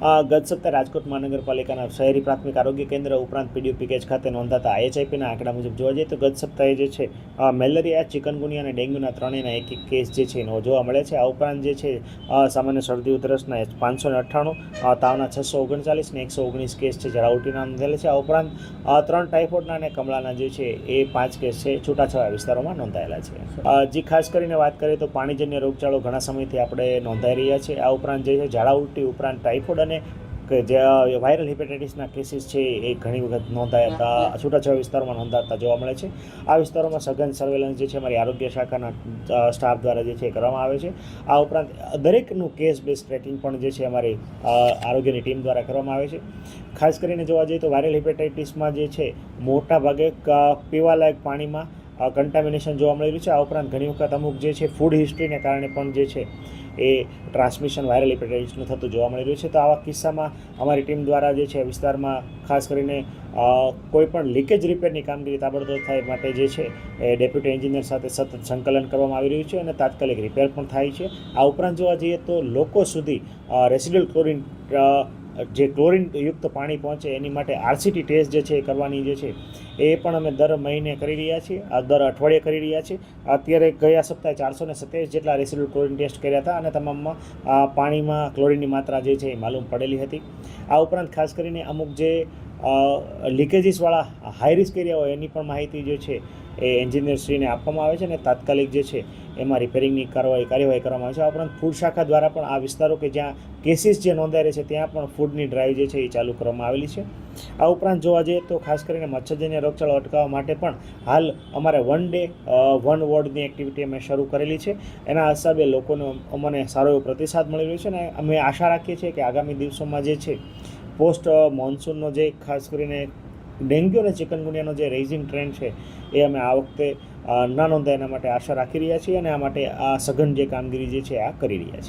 ગત સપ્તાહે રાજકોટ મહાનગરપાલિકાના શહેરી પ્રાથમિક આરોગ્ય કેન્દ્ર ઉપરાંત પીડીયુ પેકેજ ખાતે નોંધાતા આઈએચઆઈપીના આંકડા મુજબ જોવા જઈએ તો ગત સપ્તાહે જે છે મેલેરિયા, ચિકનગુનિયા અને ડેન્ગ્યુના ત્રણેયના એક એક કેસ જે છે એનો જોવા મળે છે. આ ઉપરાંત જે છે સામાન્ય શરદી ઉધરસના પાંચસો ને અઠ્ઠાણું તાવના છસો ઓગણચાલીસ ને એકસો ઓગણીસ કેસ છે ઝાડા ઉલટીના નોંધાયેલા છે. આ ઉપરાંત ત્રણ ટાઇફોઇડના અને કમળાના જે છે એ પાંચ કેસ છે છૂટાછવાયા વિસ્તારોમાં નોંધાયેલા છે. જે, ખાસ કરીને વાત કરીએ તો પાણીજન્ય રોગચાળો ઘણા સમયથી આપણે નોંધાઈ રહ્યા છે. આ ઉપરાંત જે છે, ઝાડા ઉલટી ઉપરાંત ટાઇફોઇડ અને કે જે વાયરલ હિપેટાઇટિસના કેસીસ છે એ ઘણી વખત નોંધાયા હતા. છૂટાછવાયા વિસ્તારોમાં નોંધાતા જોવા મળે છે. આ વિસ્તારોમાં સઘન સર્વેલન્સ જે છે અમારી આરોગ્ય શાખાના સ્ટાફ દ્વારા જે છે એ કરવામાં આવે છે. આ ઉપરાંત દરેકનું કેસ બેઝ ટ્રેકિંગ પણ જે છે અમારી આરોગ્યની ટીમ દ્વારા કરવામાં આવે છે. ખાસ કરીને જોવા જઈએ તો વાયરલ હિપેટાઇટિસમાં જે છે મોટા ભાગે પીવાલાયક પાણીમાં કન્ટામિનેશન જોવા મળી રહ્યું છે. આ ઉપરાંત ઘણી વખત અમુક જે છે ફૂડ હિસ્ટ્રીને કારણે પણ જે છે એ ટ્રાન્સમિશન વાયરલ હિપેટાઇટિસનું થતું જોવા મળી રહ્યું છે. તો આવા કિસ્સામાં અમારી ટીમ દ્વારા જે છે વિસ્તારમાં ખાસ કરીને કોઈપણ લીકેજ રિપેરની કામગીરી તાબડતોબ થાય માટે જે છે એ ડેપ્યુટી એન્જિનિયર સાથે સતત સંકલન કરવામાં આવી રહ્યું છે અને તાત્કાલિક રિપેર પણ થાય છે. આ ઉપરાંત જોવા જઈએ તો લોકો સુધી રેસિડ્યુઅલ ક્લોરિન જે ક્લોરિન યુક્ત પાણી પહોંચે એની માટે આરસીટી ટેસ્ટ જે છે એ કરવાની જે છે એ પણ અમે દર મહિને કરી રહ્યા છીએ. આ દર અઠવાડિયે કરી રહ્યા છીએ. અત્યારે ગયા સપ્તાહે ચારસો ને સત્યાવીસ જેટલા રેસિડ્યુઅલ ક્લોરિન ટેસ્ટ કર્યા હતા અને તમામમાં પાણીમાં ક્લોરિનની માત્રા જે છે એ માલુમ પડેલી હતી. આ ઉપરાંત ખાસ કરીને અમુક જે લીકેજીસવાળા હાઈ રિસ્ક એરિયા હોય એની પણ માહિતી જે છે એ એન્જિનિયરશ્રીને આપવામાં આવે છે અને તાત્કાલિક જે છે એમાં રિપેરિંગની કાર્યવાહી કાર્યવાહી કરવામાં આવે છે. આ ઉપરાંત ફૂડ શાખા દ્વારા પણ આ વિસ્તારો કે જ્યાં કેસીસ જે નોંધાઈ છે, ત્યાં પણ ફૂડની ડ્રાઈવ જે છે એ ચાલુ કરવામાં આવેલી છે. આ ઉપરાંત જોવા જઈએ તો ખાસ કરીને મચ્છરજન્ય રોગચાળો અટકાવવા માટે પણ હાલ અમારે વન ડે વન વોર્ડની એક્ટિવિટી અમે શરૂ કરેલી છે. એના હિસાબે લોકોનો અમને સારો એવો પ્રતિસાદ મળી રહ્યો છે અને અમે આશા રાખીએ છીએ કે આગામી દિવસોમાં જે છે પોસ્ટ મોન્સૂનનો જે ખાસ કરીને ડેન્ગ્યુ અને ચિકનગુનિયાનો જે રેઇઝિંગ ટ્રેન્ડ છે, એ અમે આ વખતે ના નોંધાય એના માટે આશા રાખી રહ્યા છીએ અને આ માટે આ સઘન જે કામગીરી જે છે, આ કરી રહ્યા છીએ.